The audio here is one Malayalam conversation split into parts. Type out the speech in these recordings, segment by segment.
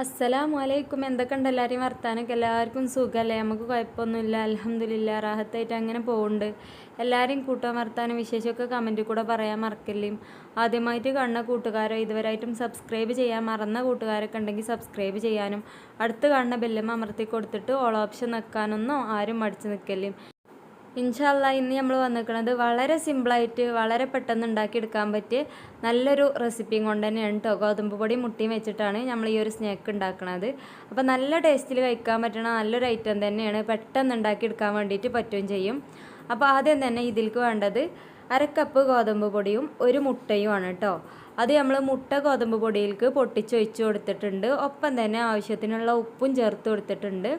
അസ്സലാമു അലൈക്കും എന്തൊക്കെയുണ്ട് എല്ലാവരെയും വർത്താനൊക്കെ എല്ലാവർക്കും സുഖമല്ലേ? നമുക്ക് കുഴപ്പമൊന്നുമില്ല. അലഹമില്ല റാഹത്തായിട്ട് അങ്ങനെ പോകുന്നുണ്ട് എല്ലാവരെയും കൂട്ടാൻ വർത്താനം വിശേഷമൊക്കെ കമന്റിൽ കൂടെ പറയാൻ മറക്കില്ലേയും ആദ്യമായിട്ട് കാണുന്ന കൂട്ടുകാരോ ഇതുവരെയായിട്ടും സബ്സ്ക്രൈബ് ചെയ്യാൻ മറന്ന കൂട്ടുകാരൊക്കെ ഉണ്ടെങ്കിൽ സബ്സ്ക്രൈബ് ചെയ്യാനും അടുത്ത് കാണുന്ന ബെല്ലും അമർത്തി കൊടുത്തിട്ട് ഓൾ ഓപ്ഷൻ നിൽക്കാനൊന്നും ആരും മടിച്ച് നിൽക്കല്ലേ? ഇൻഷാല്ല ഇന്ന് നമ്മൾ വന്നിരിക്കുന്നത് വളരെ സിമ്പിളായിട്ട് വളരെ പെട്ടെന്ന് ഉണ്ടാക്കിയെടുക്കാൻ പറ്റിയ നല്ലൊരു റെസിപ്പിയും കൊണ്ട് തന്നെയാണ് കേട്ടോ ഗോതമ്പ് പൊടി മുട്ടിയും വെച്ചിട്ടാണ് നമ്മൾ ഈ ഒരു സ്നാക്ക് ഉണ്ടാക്കുന്നത് അപ്പോൾ നല്ല ടേസ്റ്റിൽ കഴിക്കാൻ പറ്റുന്ന നല്ലൊരു ഐറ്റം തന്നെയാണ് പെട്ടെന്ന് ഉണ്ടാക്കിയെടുക്കാൻ വേണ്ടിയിട്ട് പറ്റുകയും ചെയ്യും. അപ്പോൾ ആദ്യം തന്നെ ഇതിലേക്ക് വേണ്ടത് അരക്കപ്പ് ഗോതമ്പ് പൊടിയും ഒരു മുട്ടയുമാണ് കേട്ടോ അത് നമ്മൾ മുട്ട ഗോതമ്പ് പൊടിയിലേക്ക് പൊട്ടിച്ചൊഴിച്ച് കൊടുത്തിട്ടുണ്ട്. ഒപ്പം തന്നെ ആവശ്യത്തിനുള്ള ഉപ്പും ചേർത്ത് കൊടുത്തിട്ടുണ്ട്.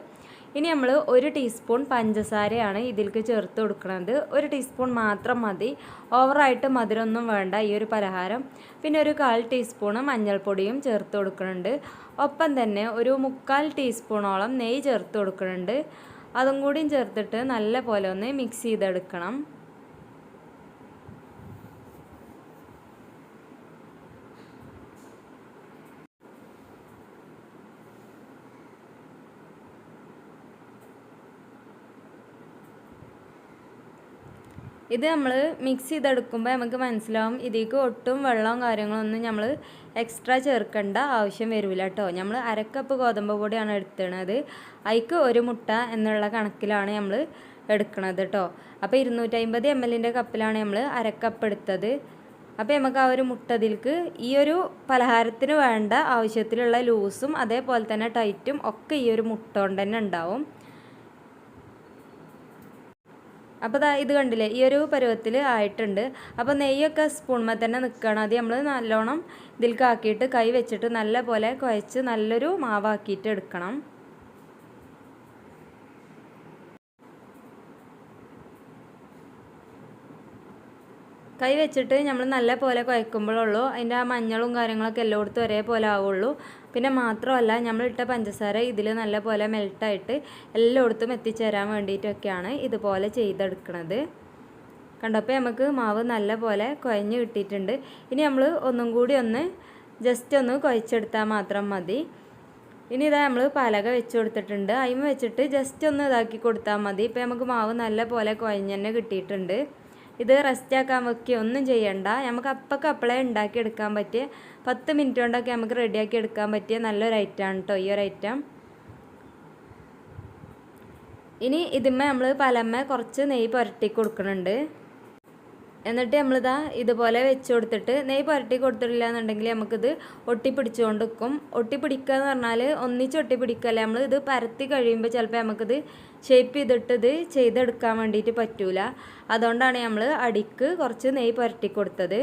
ഇനി നമ്മൾ ഒരു ടീസ്പൂൺ പഞ്ചസാരയാണ് ഇതിലേക്ക് ചേർത്ത് കൊടുക്കുന്നത് ഒരു ടീസ്പൂൺ മാത്രം മതി. ഓവറായിട്ട് മധുരമൊന്നും വേണ്ട ഈ ഒരു പലഹാരം. പിന്നെ ഒരു കാൽ ടീസ്പൂണ് മഞ്ഞൾപ്പൊടിയും ചേർത്ത് കൊടുക്കുന്നുണ്ട് ഒപ്പം തന്നെ ഒരു മുക്കാൽ ടീസ്പൂണോളം നെയ്യ് ചേർത്ത് കൊടുക്കുന്നുണ്ട് അതും കൂടിയും ചേർത്തിട്ട് നല്ല പോലെ ഒന്ന് മിക്സ് ചെയ്തെടുക്കണം. ഇത് നമ്മൾ മിക്സ് ചെയ്തെടുക്കുമ്പോൾ നമുക്ക് മനസ്സിലാവും ഇതിലേക്ക് ഒട്ടും വെള്ളവും കാര്യങ്ങളൊന്നും നമ്മൾ എക്സ്ട്രാ ചേർക്കേണ്ട ആവശ്യം വരില്ല കേട്ടോ നമ്മൾ അരക്കപ്പ് ഗോതമ്പ് പൊടിയാണ് എടുത്തത് അതിക്ക് ഒരു മുട്ട എന്നുള്ള കണക്കിലാണ് നമ്മൾ എടുക്കണത് കേട്ടോ അപ്പോൾ ഇരുന്നൂറ്റമ്പത് എം എല്ലിന്റെ കപ്പിലാണ് നമ്മൾ അരക്കപ്പ് എടുത്തത്. അപ്പോൾ നമുക്ക് ആ ഒരു മുട്ടതിൽക്ക് ഈ ഒരു പലഹാരത്തിന് വേണ്ട ആവശ്യത്തിലുള്ള ലൂസും അതേപോലെ തന്നെ ടൈറ്റും ഒക്കെ ഈ ഒരു മുട്ട കൊണ്ട് തന്നെ ഉണ്ടാവും. അപ്പോൾ ദാ ഇത് കണ്ടില്ലേ? ഈ ഒരു പരുവത്തിൽ ആയിട്ടുണ്ട്. അപ്പോൾ നെയ്യൊക്കെ സ്പൂൺമേ തന്നെ നിൽക്കണം അത് നമ്മൾ നല്ലോണം ഇതിലേക്ക് ആക്കിയിട്ട് കൈ വെച്ചിട്ട് നല്ല പോലെ കുഴച്ച് നല്ലൊരു മാവാക്കിയിട്ട് എടുക്കണം. കൈ വെച്ചിട്ട് നമ്മൾ നല്ല പോലെ കുഴക്കുമ്പോഴുള്ളൂ. അതിന്റെ ആ മഞ്ഞളും കാര്യങ്ങളൊക്കെ എല്ലായിടത്തും ഒരേപോലെ ആവുള്ളൂ. പിന്നെ മാത്രമല്ല നമ്മളിട്ട പഞ്ചസാര ഇതിൽ നല്ല പോലെ മെൽട്ടായിട്ട് എല്ലായിടത്തും എത്തിച്ചേരാൻ വേണ്ടിയിട്ടൊക്കെയാണ് ഇതുപോലെ ചെയ്തെടുക്കുന്നത് കണ്ടപ്പോൾ നമുക്ക് മാവ് നല്ലപോലെ കുഴഞ്ഞ് കിട്ടിയിട്ടുണ്ട്. ഇനി നമ്മൾ ഒന്നും കൂടി ഒന്ന് ജസ്റ്റ് ഒന്ന് കുഴച്ചെടുത്താൽ മാത്രം മതി. ഇനി ഇതാ നമ്മൾ പലക വെച്ച് കൊടുത്തിട്ടുണ്ട്. അതിമ വെച്ചിട്ട് ജസ്റ്റ് ഒന്ന് ഇതാക്കി കൊടുത്താൽ മതി. ഇപ്പോൾ നമുക്ക് മാവ് നല്ല പോലെ കുഴഞ്ഞ് തന്നെ കിട്ടിയിട്ടുണ്ട്. ഇത് റെസ്റ്റ് ആക്കാൻ വെക്കുക ഒന്നും ചെയ്യണ്ട. നമുക്ക് അപ്പൊക്കെ അപ്പളേ ഉണ്ടാക്കിയെടുക്കാൻ പറ്റിയ. പത്ത് മിനിറ്റ് കൊണ്ടൊക്കെ നമുക്ക് റെഡിയാക്കി എടുക്കാൻ പറ്റിയ. നല്ലൊരു ഐറ്റമാണ് കേട്ടോ ഈ ഒരു ഐറ്റം ഇനി ഇതിന്മേ നമ്മൾ പലമ്മ കുറച്ച് നെയ്യ് പുരട്ടി കൊടുക്കുന്നുണ്ട് എന്നിട്ട് നമ്മളിതാ ഇതുപോലെ വെച്ച് കൊടുത്തിട്ട് നെയ്യ് പുരട്ടി കൊടുത്തിട്ടില്ല എന്നുണ്ടെങ്കിൽ നമുക്കിത് ഒട്ടിപ്പിടിച്ചുകൊണ്ട് നിൽക്കും ഒട്ടിപ്പിടിക്കുക എന്ന് പറഞ്ഞാൽ ഒന്നിച്ച് ഒട്ടിപ്പിടിക്കല്ലേ? നമ്മൾ ഇത് പരത്തി കഴിയുമ്പോൾ ചിലപ്പോൾ നമുക്കിത് ഷേപ്പ് ചെയ്തിട്ട് ഇത് ചെയ്തെടുക്കാൻ വേണ്ടിയിട്ട് പറ്റൂല. അതുകൊണ്ടാണ് നമ്മൾ അടിക്ക് കുറച്ച് നെയ് പുരട്ടി കൊടുത്തത്.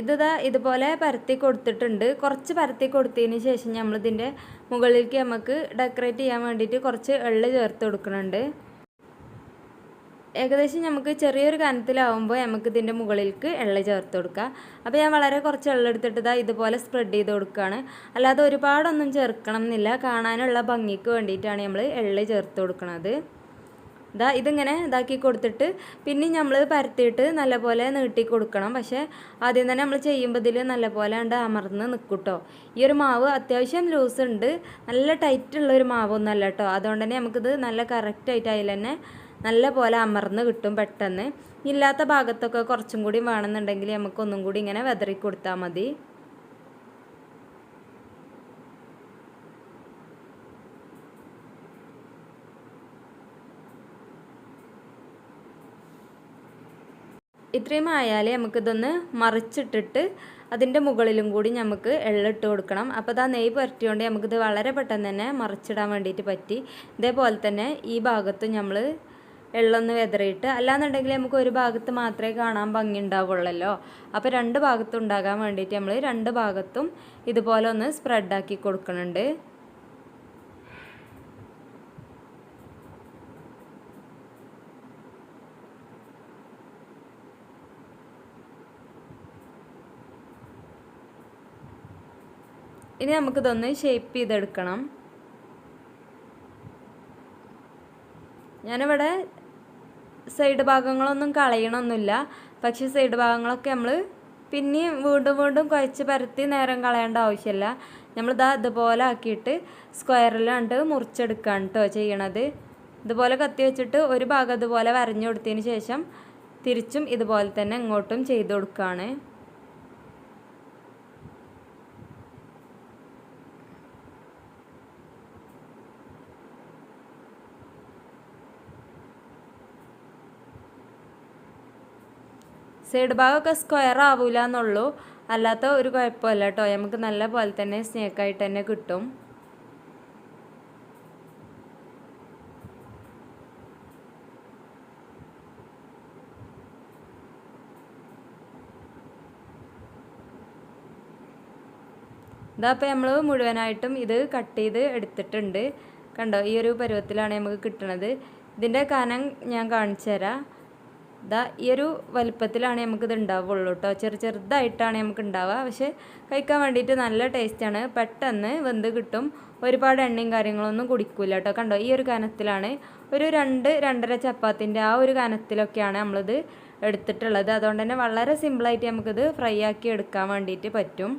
ഇതാ ഇതുപോലെ പരത്തി കൊടുത്തിട്ടുണ്ട്. കുറച്ച് പരത്തി കൊടുത്തതിന് ശേഷം നമ്മളിതിന്റെ മുകളിലേക്ക് നമുക്ക് ഡെക്കറേറ്റ് ചെയ്യാൻ വേണ്ടിയിട്ട് കുറച്ച് എള്ള് ചേർത്ത് കൊടുക്കുന്നുണ്ട്. ഏകദേശം നമുക്ക് ചെറിയൊരു കനത്തിലാവുമ്പോൾ നമുക്ക് ഇതിന്റെ മുകളിലേക്ക് എള്ള ചേർത്ത് കൊടുക്കുക അപ്പോൾ ഞാൻ വളരെ കുറച്ച് എള്ള എടുത്തിട്ട് ഇതാ ഇതുപോലെ സ്പ്രെഡ് ചെയ്ത് കൊടുക്കുകയാണ് അല്ലാതെ ഒരുപാടൊന്നും ചേർക്കണം എന്നില്ല കാണാനുള്ള ഭംഗിക്ക് വേണ്ടിയിട്ടാണ് നമ്മൾ എള്ള് ചേർത്ത് കൊടുക്കുന്നത് ഇതാ ഇതിങ്ങനെ ഇതാക്കി കൊടുത്തിട്ട് പിന്നെ നമ്മൾ പരത്തിയിട്ട് നല്ലപോലെ നീട്ടി കൊടുക്കണം. പക്ഷേ ആദ്യം തന്നെ നമ്മൾ ചെയ്യുമ്പോൾ ഇതിൽ നല്ലപോലെ ഉണ്ട് അമർന്ന് നിൽക്കൂട്ടോ ഈ ഒരു മാവ് അത്യാവശ്യം ലൂസ് ഉണ്ട്. നല്ല ടൈറ്റ് ഉള്ള ഒരു മാവൊന്നുമല്ല കേട്ടോ അതുകൊണ്ട് തന്നെ നമുക്കിത് നല്ല കറക്റ്റായിട്ട് അതിൽ തന്നെ നല്ല പോലെ അമർന്ന് കിട്ടും പെട്ടെന്ന്. ഇല്ലാത്ത ഭാഗത്തൊക്കെ കുറച്ചും കൂടി വേണമെന്നുണ്ടെങ്കിൽ നമുക്കൊന്നും കൂടി ഇങ്ങനെ വെതറി കൊടുത്താൽ മതി. ഇത്രയും ആയാൽ നമുക്കിതൊന്ന് മറിച്ചിട്ടിട്ട് അതിന്റെ മുകളിലും കൂടി നമുക്ക് എള്ളിട്ട് കൊടുക്കണം. അപ്പോൾ ഇതാ നെയ്യ് പുരട്ടിയോണ്ട് നമുക്കിത് വളരെ പെട്ടെന്ന് തന്നെ മറിച്ചിടാൻ വേണ്ടിയിട്ട് പറ്റി. ഇതേപോലെ തന്നെ ഈ ഭാഗത്ത് നമ്മൾ എള്ളൊന്ന് വെതറിയിട്ട് അല്ലാന്നുണ്ടെങ്കിൽ നമുക്ക് ഒരു ഭാഗത്ത് മാത്രമേ കാണാൻ ഭംഗി ഉണ്ടാവുള്ളല്ലോ. അപ്പോൾ രണ്ട് ഭാഗത്തും ഉണ്ടാകാൻ വേണ്ടിയിട്ട് നമ്മൾ രണ്ട് ഭാഗത്തും ഇതുപോലെ ഒന്ന് സ്പ്രെഡാക്കി കൊടുക്കുന്നുണ്ട്. ഇനി നമുക്കിതൊന്ന് ഷേപ്പ് ചെയ്തെടുക്കണം. ഞാനിവിടെ സൈഡ് ഭാഗങ്ങളൊന്നും കളയണമൊന്നുമില്ല പക്ഷേ സൈഡ് ഭാഗങ്ങളൊക്കെ നമ്മൾ പിന്നെയും വീണ്ടും വീണ്ടും കുഴച്ച് പരത്തി നേരം കളയേണ്ട ആവശ്യമില്ല. നമ്മളിതാ ഇതുപോലെ ആക്കിയിട്ട് സ്ക്വയറിലാണ്ട് മുറിച്ചെടുക്കുകയാണ് കേട്ടോ ചെയ്യണത്. ഇതുപോലെ കത്തി വെച്ചിട്ട് ഒരു ഭാഗം ഇതുപോലെ വരഞ്ഞു കൊടുത്തതിന് ശേഷം തിരിച്ചും ഇതുപോലെ തന്നെ ഇങ്ങോട്ടും ചെയ്ത് കൊടുക്കുകയാണ് സൈഡ് ഭാഗമൊക്കെ സ്ക്വയർ ആവില്ല എന്നുള്ളൂ അല്ലാത്ത ഒരു കുഴപ്പമില്ല കേട്ടോ നമുക്ക് നല്ല പോലെ തന്നെ സ്നേക്കായിട്ട് തന്നെ കിട്ടും. ഇതാ അപ്പോൾ നമ്മൾ മുഴുവനായിട്ടും ഇത് കട്ട് ചെയ്ത് എടുത്തിട്ടുണ്ട്. കണ്ടോ? ഈ ഒരു പരുവത്തിലാണ് നമുക്ക് കിട്ടുന്നത് ഇതിന്റെ കനം ഞാൻ കാണിച്ചു തരാം ഇതാ ഈ ഒരു വലുപ്പത്തിലാണ് നമുക്കിത് ഉണ്ടാവുള്ളൂ കേട്ടോ. ചെറു ചെറുതായിട്ടാണ് നമുക്ക് ഉണ്ടാവുക പക്ഷേ കഴിക്കാൻ വേണ്ടിയിട്ട് നല്ല ടേസ്റ്റാണ് പെട്ടെന്ന് വെന്ത് കിട്ടും. ഒരുപാട് എണ്ണയും കാര്യങ്ങളൊന്നും കുടിക്കില്ല കേട്ടോ. കണ്ടോ ഈ ഒരു കനത്തിലാണ്. ഒരു രണ്ട് രണ്ടര ചപ്പാത്തിന്റെ ആ ഒരു കനത്തിലൊക്കെയാണ് നമ്മളിത് എടുത്തിട്ടുള്ളത്. അതുകൊണ്ട് തന്നെ വളരെ സിമ്പിളായിട്ട് നമുക്കിത് ഫ്രൈ ആക്കി എടുക്കാൻ വേണ്ടിയിട്ട് പറ്റും.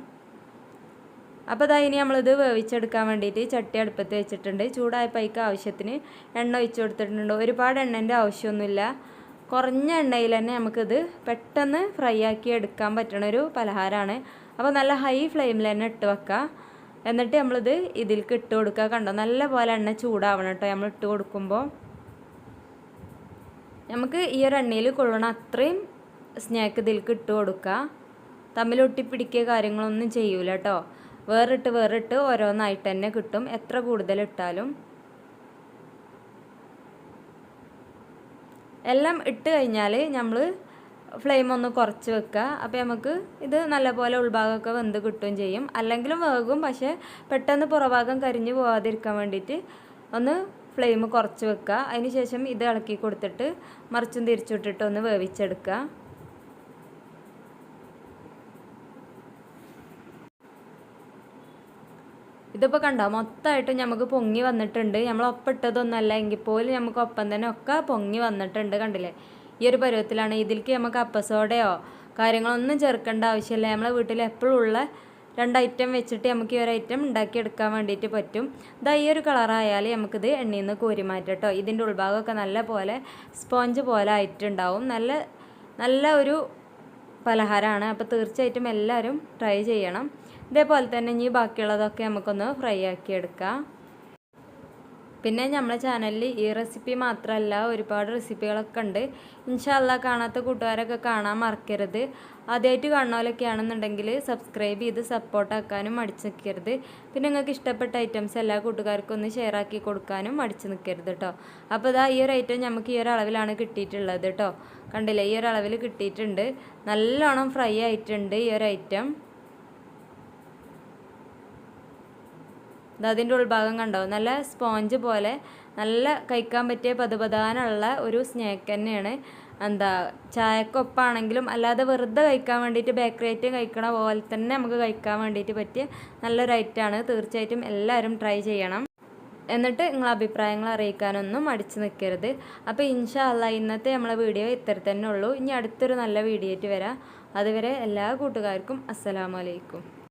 അപ്പോൾ അതാ ഇനി നമ്മളിത് വേവിച്ചെടുക്കാൻ വേണ്ടിയിട്ട് ചട്ടി അടുപ്പത്ത് വെച്ചിട്ടുണ്ട്. ചൂടായപ്പോൾ ആവശ്യത്തിന് എണ്ണ ഒഴിച്ചു കൊടുത്തിട്ടുണ്ട്. ഒരുപാട് എണ്ണേന്റെ ആവശ്യമൊന്നുമില്ല. കുറഞ്ഞ എണ്ണയിൽ തന്നെ നമുക്കിത് പെട്ടെന്ന് ഫ്രൈ ആക്കി എടുക്കാൻ പറ്റുന്ന ഒരു പലഹാരമാണ് അപ്പോൾ നല്ല ഹൈ ഫ്ലെയിമിൽ തന്നെ ഇട്ട് വെക്കുക എന്നിട്ട് നമ്മളിത് ഇതിലേക്ക് ഇട്ട് കൊടുക്കുക കണ്ടോ? നല്ല പോലെ എണ്ണ ചൂടാവണം കേട്ടോ നമ്മൾ ഇട്ട് കൊടുക്കുമ്പോൾ നമുക്ക് ഈ ഒരു എണ്ണയിൽ കൊള്ളണം അത്രയും സ്നാക്ക് ഇതിലേക്ക് ഇട്ട് കൊടുക്കുക തമ്മിൽ ഒട്ടിപ്പിടിക്കുക കാര്യങ്ങളൊന്നും ചെയ്യൂല കേട്ടോ. വേറിട്ട് വേറിട്ട് ഓരോന്നായിട്ട് തന്നെ കിട്ടും. എത്ര കൂടുതൽ ഇട്ടാലും. എല്ലാം ഇട്ട് കഴിഞ്ഞാൽ നമ്മൾ ഫ്ലെയിം ഒന്ന് കുറച്ച് വെക്കുക അപ്പോൾ നമുക്ക് ഇത് നല്ലപോലെ ഉൾഭാഗമൊക്കെ വെന്ത് കിട്ടുകയും ചെയ്യും. അല്ലെങ്കിലും വേകും പക്ഷേ പെട്ടെന്ന് പുറഭാഗം കരിഞ്ഞു പോകാതിരിക്കാൻ വേണ്ടിയിട്ട് ഒന്ന് ഫ്ലെയിം കുറച്ച് വെക്കുക അതിന് ശേഷം ഇത് ഇളക്കി കൊടുത്തിട്ട് മറിച്ചും തിരിച്ചിട്ടിട്ട് ഒന്ന് വേവിച്ചെടുക്കുക ഇതിപ്പോൾ കണ്ടോ? മൊത്തമായിട്ടും നമുക്ക് പൊങ്ങി വന്നിട്ടുണ്ട്. നമ്മൾ ഒപ്പിട്ടതൊന്നല്ല എങ്കിൽ പോലും നമുക്ക് ഒപ്പം തന്നെ ഒക്കെ പൊങ്ങി വന്നിട്ടുണ്ട് കണ്ടില്ലേ? ഈ ഒരു പരുവത്തിലാണ് ഇതിലേക്ക് നമുക്ക് അപ്പസോടയോ കാര്യങ്ങളൊന്നും ചേർക്കേണ്ട ആവശ്യമില്ല. നമ്മളെ വീട്ടിൽ എപ്പോഴും ഉള്ള രണ്ട് ഐറ്റം വെച്ചിട്ട് നമുക്ക് ഈ ഒരു ഐറ്റം ഉണ്ടാക്കിയെടുക്കാൻ വേണ്ടിയിട്ട് പറ്റും. ഇതാ ഈ ഒരു കളറായാൽ നമുക്കിത് എണ്ണയിൽ നിന്ന് കോരി മാറ്റട്ടോ ഇതിന്റെ ഉൾഭാഗമൊക്കെ നല്ല പോലെ സ്പോഞ്ച് പോലെ ആയിട്ടുണ്ടാവും. നല്ല നല്ല ഒരു പലഹാരമാണ്. അപ്പോൾ തീർച്ചയായിട്ടും എല്ലാവരും ട്രൈ ചെയ്യണം. ഇതേപോലെ തന്നെ ഇനി ബാക്കിയുള്ളതൊക്കെ നമുക്കൊന്ന് ഫ്രൈ ആക്കി എടുക്കാം. പിന്നെ നമ്മുടെ ചാനലിൽ ഈ റെസിപ്പി മാത്രമല്ല ഒരുപാട് റെസിപ്പികളൊക്കെ ഉണ്ട്. ഇൻഷാല്ല കാണാത്ത കൂട്ടുകാരൊക്കെ കാണാൻ മറക്കരുത്. ആദ്യമായിട്ട് കാണുന്നവരൊക്കെ ആണെന്നുണ്ടെങ്കിൽ സബ്സ്ക്രൈബ് ചെയ്ത് സപ്പോർട്ടാക്കാനും മടിച്ചു നിൽക്കരുത് പിന്നെ നിങ്ങൾക്ക് ഇഷ്ടപ്പെട്ട ഐറ്റംസ് എല്ലാ കൂട്ടുകാർക്കും ഒന്ന് ഷെയർ ആക്കി കൊടുക്കാനും മടിച്ചു നിൽക്കരുത് കേട്ടോ അപ്പോൾ ഇതാ ഈ ഒരു ഐറ്റം നമുക്ക് ഈ ഒരു അളവിലാണ് കിട്ടിയിട്ടുള്ളത് കേട്ടോ കണ്ടില്ലേ? ഈ ഒരു അളവിൽ കിട്ടിയിട്ടുണ്ട്. നല്ലോണം ഫ്രൈ ആയിട്ടുണ്ട് ഈ ഒരു ഐറ്റം അതിന്റെ ഉൾഭാഗം കണ്ടോ? നല്ല സ്പോഞ്ച് പോലെ നല്ല കഴിക്കാൻ പറ്റിയ പതുപതാനുള്ള ഒരു സ്നാക്ക് തന്നെയാണ്. എന്താ ചായക്കൊപ്പാണെങ്കിലും അല്ലാതെ വെറുതെ കഴിക്കാൻ വേണ്ടിയിട്ട് ബേക്കറി ഐറ്റം കഴിക്കണ പോലെ തന്നെ നമുക്ക് കഴിക്കാൻ വേണ്ടിയിട്ട് പറ്റിയ നല്ലൊരു ഐറ്റമാണ്. തീർച്ചയായിട്ടും എല്ലാവരും ട്രൈ ചെയ്യണം. എന്നിട്ട് നിങ്ങളെ അഭിപ്രായങ്ങൾ അറിയിക്കാനൊന്നും അടിച്ചു നിൽക്കരുത്. അപ്പോൾ ഇൻഷാ അല്ല ഇന്നത്തെ നമ്മളെ വീഡിയോ ഇത്ര തന്നെ ഉള്ളൂ. ഇനി അടുത്തൊരു നല്ല വീഡിയോ ആയിട്ട് വരാം. അതുവരെ എല്ലാ കൂട്ടുകാർക്കും അസ്സലാമലൈക്കും